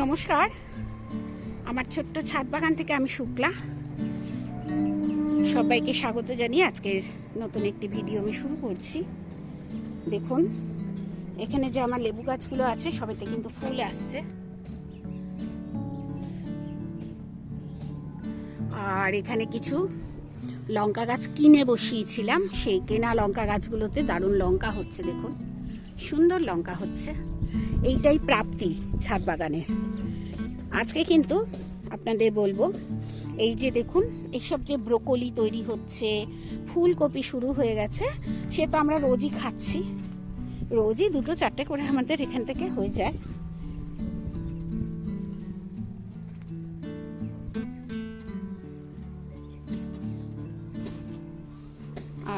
নমস্কার। আমার ছোট্ট ছাদ বাগান থেকে আমি শুক্লা। সবাইকে স্বাগত জানিয়ে আজকের নতুন একটি ভিডিও আমি শুরু করছি। দেখুন, এখানে যে আমার লেবু গাছগুলো আছে, সবেতে কিন্তু ফুল আসছে। আর এখানে কিছু লঙ্কা গাছ কিনে বসিয়েছিলাম। সেই কেনা লঙ্কা গাছগুলোতে দারুণ লঙ্কা হচ্ছে, দেখুন। সুন্দর লঙ্কা হচ্ছে। এইটাই প্রাপ্তি ছাদ বাগানের আজকে কিন্তু আপনাদের বলব, এই যে দেখুন, এইসব যে ব্রোকলি তৈরি হচ্ছে, ফুলকপি শুরু হয়ে গেছে, সে তো আমরা রোজই খাচ্ছি। রোজই দুটো চারটে করে আমাদের এখান থেকে হয়ে যায়।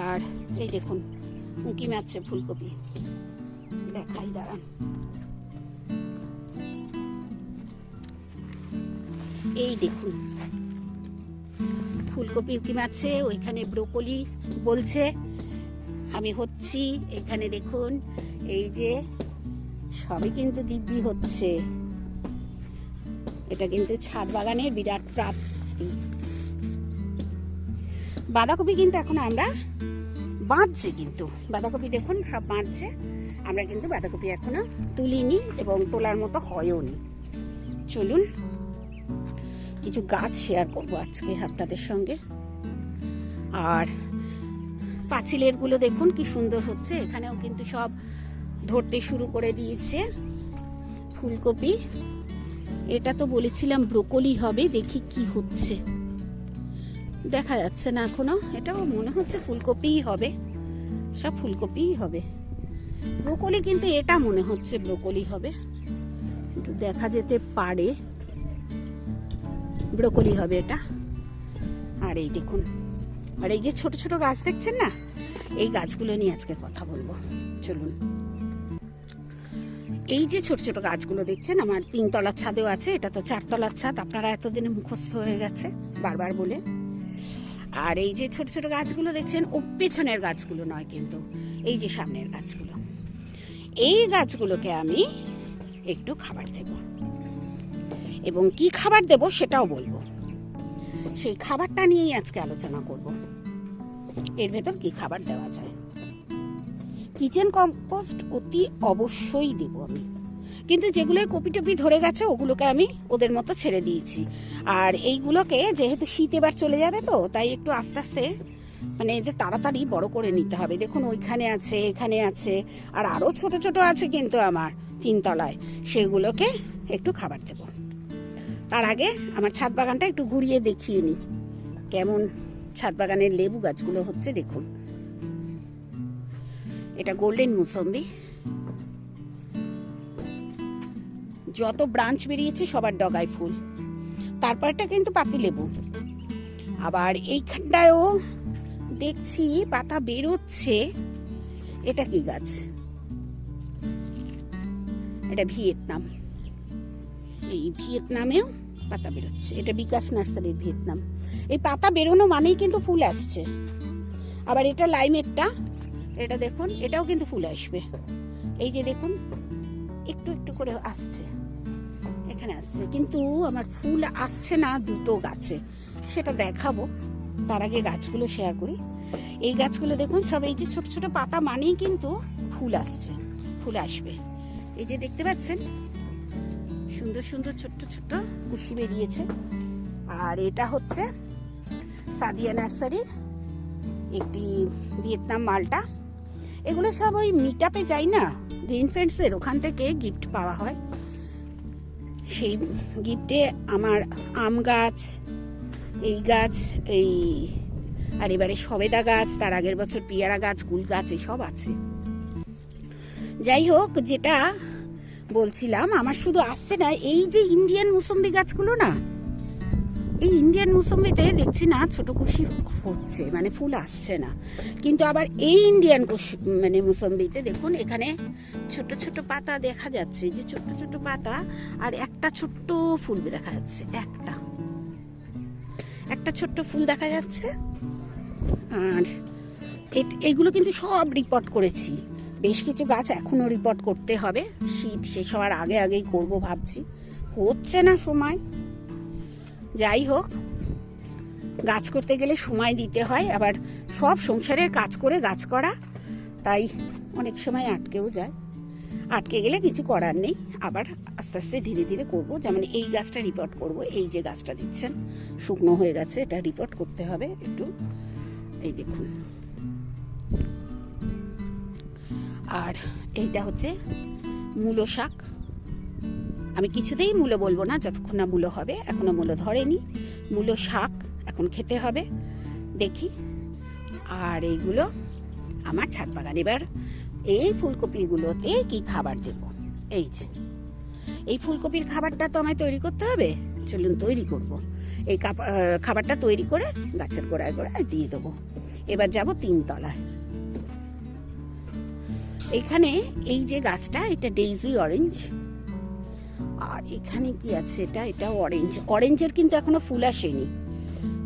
আর এই দেখুন, উঁকি মারছে ফুলকপি। দেখাই দাঁড়ান। এই দেখুন। ফুলকপি উঁকি মারছে, ওইখানে ব্রোকলি বলছে। আমি হচ্ছি এখানে দেখুন, এই যে সবই কিন্তু দিব্যি হচ্ছে। এটা কিন্তু ছাদ বাগানের বিরাট প্রাপ্তি। বাঁধাকপি কিন্তু এখন আমরা বাঁধছে কিন্তু। বাঁধাকপি দেখুন, সব বাঁধছে। আমরা কিন্তু বাঁধাকপি এখনও তুলিনি এবং তোলার মতো হয়ও নি চলুন কিছু গাছ শেয়ার করব আজকে আপনাদের সঙ্গে। আর পাঁচিলেরগুলো দেখুন কি সুন্দর হচ্ছে। এখানেও কিন্তু সব ধরতে শুরু করে দিয়েছে ফুলকপি। এটা তো বলেছিলাম ব্রোকলি হবে, দেখি কি হচ্ছে। দেখা যাচ্ছে না এখনও। এটাও মনে হচ্ছে ফুলকপিই হবে। সব ফুলকপিই হবে। ব্রোকলি কিন্তু এটা মনে হচ্ছে ব্রোকলি হবে। একটু দেখা যেতে পারে। ব্রোকলি হবে এটা। আর এই দেখুন, আর এই যে ছোট ছোট গাছ দেখছেন না? এই গাছগুলো নিয়ে আজকে কথা বলব। চলুন। এই যে ছোট ছোট গাছগুলো দেখছেন, আমার তিনতলার ছাদেও আছে, এটা তো চারতলার ছাদ, আপনারা এতদিনে মুখস্থ হয়ে গেছে, বারবার বলে। আর এই যে ছোট ছোট গাছগুলো দেখছেন, ও পেছনের গাছগুলো নয় কিন্তু, এই যে সামনের গাছগুলো। এই গাছগুলোকে আমি একটু খাবার দেব। এবং কি খাবার দেব সেটাও বলব। সেই খাবারটা নিয়েই আজকে আলোচনা করব। এর ভেতর কি খাবার দেওয়া যায়? কিচেন কম্পোস্ট অতি অবশ্যই দেব আমি। কিন্তু যেগুলো কপি টপি ধরে গেছে, ওগুলোকে আমি ওদের মতো ছেড়ে দিয়েছি। আর এইগুলোকে যেহেতু শীত এবার চলে যাবে তো, তাই একটু আস্তে আস্তে মানে এদের তাড়াতাড়ি বড় করে নিতে হবে। দেখুন, ওইখানে আছে, এখানে আছে, আর আরও ছোট ছোট আছে কিন্তু আমার তিনতলায়। সেগুলোকে একটু খাবার দেব। তার আগে আমার ছাদ বাগানটা একটু ঘুরিয়ে দেখিয়ে নিই কেমন ছাদ বাগানের লেবু গাছগুলো হচ্ছে দেখুন। এটা গোল্ডেন মুসম্বি। যত ব্রাঞ্চ বেরিয়েছে সবার ডগায় ফুল। তারপরটা কিন্তু পাতি লেবু। আবার এইখানটায়ও দেখছি পাতা বেরোচ্ছে। এটা কি গাছ? এটা ভিয়েতনাম। এই ভিয়েতনামেও পাতা বেরোচ্ছে। এটা বিকাশ নার্সারির ভিয়েতনাম। এই পাতা বেরোনো মানেই কিন্তু ফুল আসছে। আবার এটা লাইমেরটা এটা দেখুন, এটাও কিন্তু ফুল আসবে। এই যে দেখুন, একটু একটু করে আসছে। এখানে আসছে। কিন্তু আমার ফুল আসছে না দুটো গাছে। সেটা দেখাবো। তার আগে গাছগুলো শেয়ার করি। এই গাছগুলো দেখুন, সব এই যে ছোট ছোট পাতা মানেই কিন্তু ফুল আসছে, ফুল আসবে। এই যে দেখতে পাচ্ছেন? সুন্দর সুন্দর ছোট্ট ছোট্ট কুশি বেরিয়েছে। আর এটা হচ্ছে সাদিয়া নার্সারির একটি ভিয়েতনাম মালটা। এগুলো সব ওই মিটাপে যাই না? গ্রিন ফ্রেন্ডসের ওখান থেকে গিফট পাওয়া হয়। সেই গিফটে আমার আম গাছ, এই গাছ, এই আর এবারে সবেদা গাছ, তার আগের বছর পিয়ারা গাছ, কুল গাছ সব আছে। যাই হোক, যেটা বলছিলাম, আমার শুধু আসছে না, এই যে ইন্ডিয়ান মুসম্বি গাছগুলো না, এই ইন্ডিয়ান মুসম্বিতে দেখছি না ছোট কুশি হচ্ছে মানে ফুল আসছে না। কিন্তু আবার এই ইন্ডিয়ান কুশি মানে মুসম্বিতে দেখুন, এখানে ছোট ছোট পাতা দেখা যাচ্ছে, যে ছোট ছোট পাতা আর একটা ছোট্ট ফুল দেখা যাচ্ছে, একটা। একটা ছোট্ট ফুল দেখা যাচ্ছে, আর এগুলো কিন্তু সব রিপোর্ট করেছি। বেশ কিছু গাছ এখনও রিপোর্ট করতে হবে। শীত শেষ হওয়ার আগে আগেই করব ভাবছি। হচ্ছে না সময়। যাই হোক, গাছ করতে গেলে সময় দিতে হয়। আবার সব সংসারের কাজ করে গাছ করা, তাই অনেক সময় আটকেও যায়। আটকে গেলে কিছু করার নেই। আবার আস্তে আস্তে ধীরে ধীরে করব। যেমন এই গাছটা রিপোর্ট করব। এই যে গাছটা দিচ্ছেন, শুকনো হয়ে গেছে, এটা রিপোর্ট করতে হবে একটু। এই দেখুন। আর এইটা হচ্ছে মূলো শাক। আমি কিছুতেই মূলো বলব না, যতক্ষণ না মূলো হবে। এখনও মূলো ধরেনি। মূলো শাক এখন খেতে হবে। দেখি। আর এইগুলো আমার ছাদ বাগান। এবার এই ফুলকপিগুলোতে কি খাবার দেব? এই যে। এই ফুলকপির খাবারটা তো আমায় তৈরি করতে হবে। চলুন তৈরি করব। এই খাবারটা তৈরি করে গাছের গোড়ায় গোড়ায় দিয়ে দেবো। এবার যাব তিনতলায়। এখানে এই যে গাছটা, এটা ডেইজি অরেঞ্জ আর এখানে কি আছে এটা? এটা অরেঞ্জ অরেঞ্জের কিন্তু এখনও ফুল আসেনি।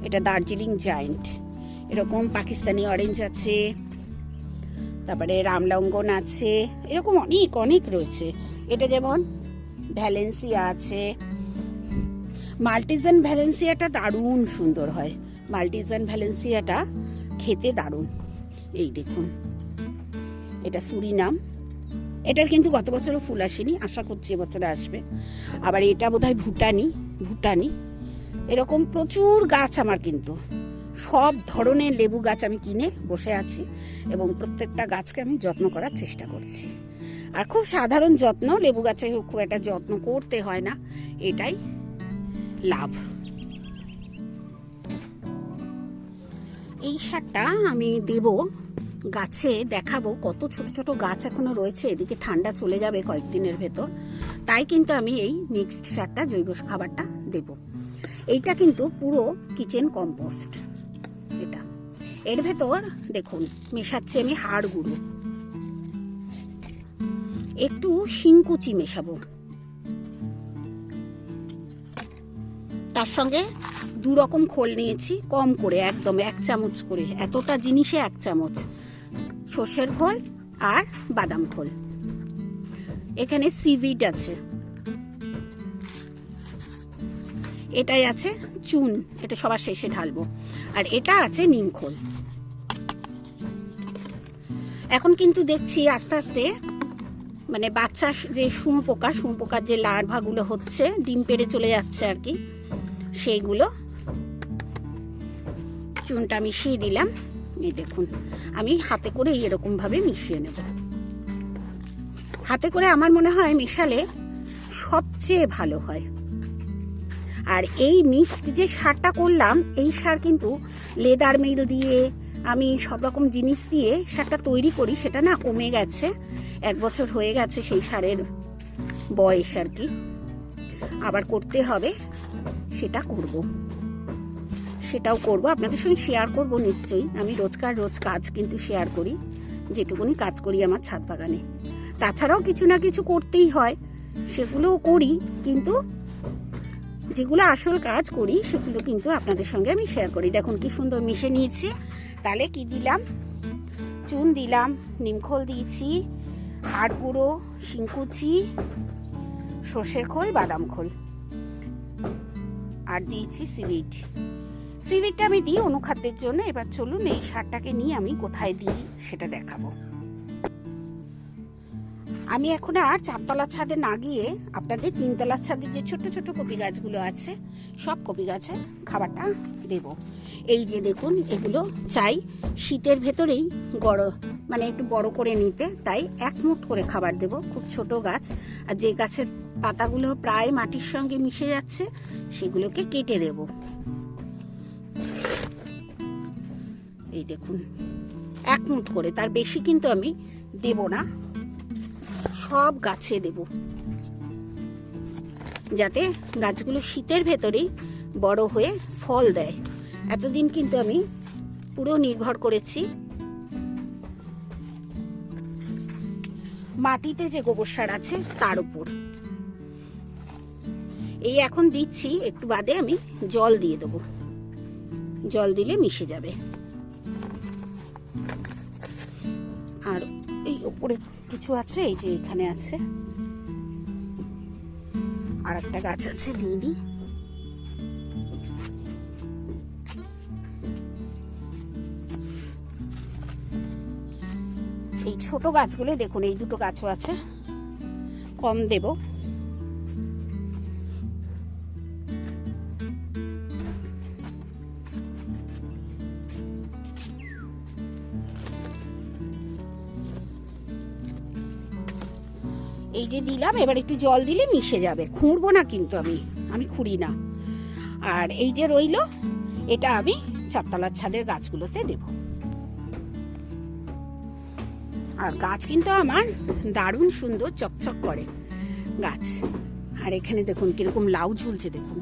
এটা দার্জিলিং জায়েন্ট এরকম পাকিস্তানি অরেঞ্জ আছে। তারপরে রামলঙ্গন আছে। এরকম অনেক অনেক রয়েছে। এটা যেমন ভ্যালেন্সিয়া আছে। মাল্টিজেন ভ্যালেন্সিয়াটা দারুণ সুন্দর হয়। মাল্টিজেন ভ্যালেন্সিয়াটা খেতে দারুণ। এই দেখুন। এটা সুরিনাম। এটার কিন্তু গত বছরও ফুল আসেনি, আশা করছি এবছরে আসবে। আবার এটা বোধহয় ভুটানি ভুটানি। এরকম প্রচুর গাছ আমার কিন্তু। সব ধরনের লেবু গাছ আমি কিনে বসে আছি এবং প্রত্যেকটা গাছকে আমি যত্ন করার চেষ্টা করছি। আর খুব সাধারণ যত্ন, লেবু গাছে খুব একটা যত্ন করতে হয় না, এটাই লাভ। এই সারটা আমি দেব গাছে দেখাবো কত ছোট ছোট গাছ এখনও রয়েছে, এদিকে ঠান্ডা চলে যাবে কয়েকদিনের ভেতর। তাই কিন্তু আমি এই মিক্সড সারটা, জৈব খাবারটা দেব। এইটা কিন্তু পুরো কিচেন কম্পোস্ট এটা। এর ভেতর দেখুন, মেশাচ্ছি আমি হাড় গুঁড়ো একটু শিংকুচি মেশাবো। তার সঙ্গে দু রকম খোল নিয়েছি, কম করে, একদম এক চামচ করে, এতটা জিনিসে এক চামচ। সর্ষের খোল আর বাদাম খোল এখানে সিভিড আছে। এটাই আছে চুন, এটা সবার শেষে ঢালবো। আর এটা আছে নিমখোল এখন কিন্তু দেখছি আস্তে আস্তে মানে বাচ্চা যে শুঁয়োপোকা, শুঁয়োপোকার যে লার্ভাগুলো হচ্ছে, ডিম পেড়ে চলে যাচ্ছে আর কি, সেইগুলো চুনটা মিশিয়ে দিলাম। এই দেখুন, আমি হাতে করে এরকম ভাবে মিশিয়ে নেব। হাতে করে আমার মনে হয় মিশালে সবচেয়ে ভালো হয়। আর এই মিক্সড যে সারটা করলাম, এই সার কিন্তু লেদার মিল দিয়ে, আমি সব রকম জিনিস দিয়ে সারটা তৈরি করি, সেটা না কমে গেছে। এক বছর হয়ে গেছে সেই সারের বয়স আর কি। আবার করতে হবে, সেটা করব। সেটাও করব। আপনাদের সঙ্গে শেয়ার করব নিশ্চয়ই। আমি রোজকার রোজ কাজ কিন্তু শেয়ার করি, যেটুকুনি কাজ করি আমার ছাদ বাগানে। তাছাড়াও কিছু না কিছু করতেই হয়, সেগুলোও করি, কিন্তু যেগুলো আসল কাজ করি, সেগুলো কিন্তু আপনাদের সঙ্গে আমি শেয়ার করি। দেখুন কি সুন্দর মিশে নিয়েছি। তাহলে কি দিলাম? চুন দিলাম নিমখোল দিয়েছি, হাড় গুঁড়ো, শিংকুচি, সর্ষের খোল, বাদাম খোল। আর দিয়েছি সিভিট সিভিটটা আমি দিই অনুখাদ্যের জন্য। এবার চলুন এই সারটাকে নিয়ে আমি কোথায় দিই সেটা দেখাবো। আমি এখন আর চারতলার ছাদে না গিয়ে আপনাদের তিনতলার ছাদে যে ছোট ছোট কপি গাছগুলো আছে, সব কপি গাছে খাবারটা দেব। এই যে দেখুন, এগুলো চাই শীতের ভেতরেই বড় মানে একটু বড় করে নিতে, তাই এক মুঠ করে খাবার দেব, খুব ছোট গাছ। আর যে গাছের পাতাগুলো প্রায় মাটির সঙ্গে মিশে যাচ্ছে, সেগুলোকে কেটে দেব। এই দেখুন, এক মুঠ করে, তার বেশি কিন্তু আমি দেব না। সব গাছে দেব। যাতে গাছগুলো শীতের ভেতরেই বড় হয়ে ফল দেয়। এতদিন কিন্তু আমি পুরো নির্ভর করেছি মাটিতে যে গোবর সার আছে, তার উপর। এই এখন দিচ্ছি, একটু বাদে আমি জল দিয়ে দেবো। জল দিলে মিশে যাবে। আর এই উপরে কিছু আছে, এই যে এখানে আছে। আর একটা গাছ আছে দিয়ে দিই এই ছোট গাছগুলো দেখুন, এই দুটো গাছও আছে। কম দেব। এই দিলাম, এবার একটু জল দিলে মিশে যাবে। খুঁড়বো না কিন্তু আমি আমি খুঁড়ি না। আর এই যে রইল, এটা আমি চারতলার ছাদের গাছগুলোতে দেব। আর গাছ কিন্তু আমার দারুণ সুন্দর চকচক করে গাছ। আর এখানে দেখুন কীরকম লাউ ঝুলছে, দেখুন।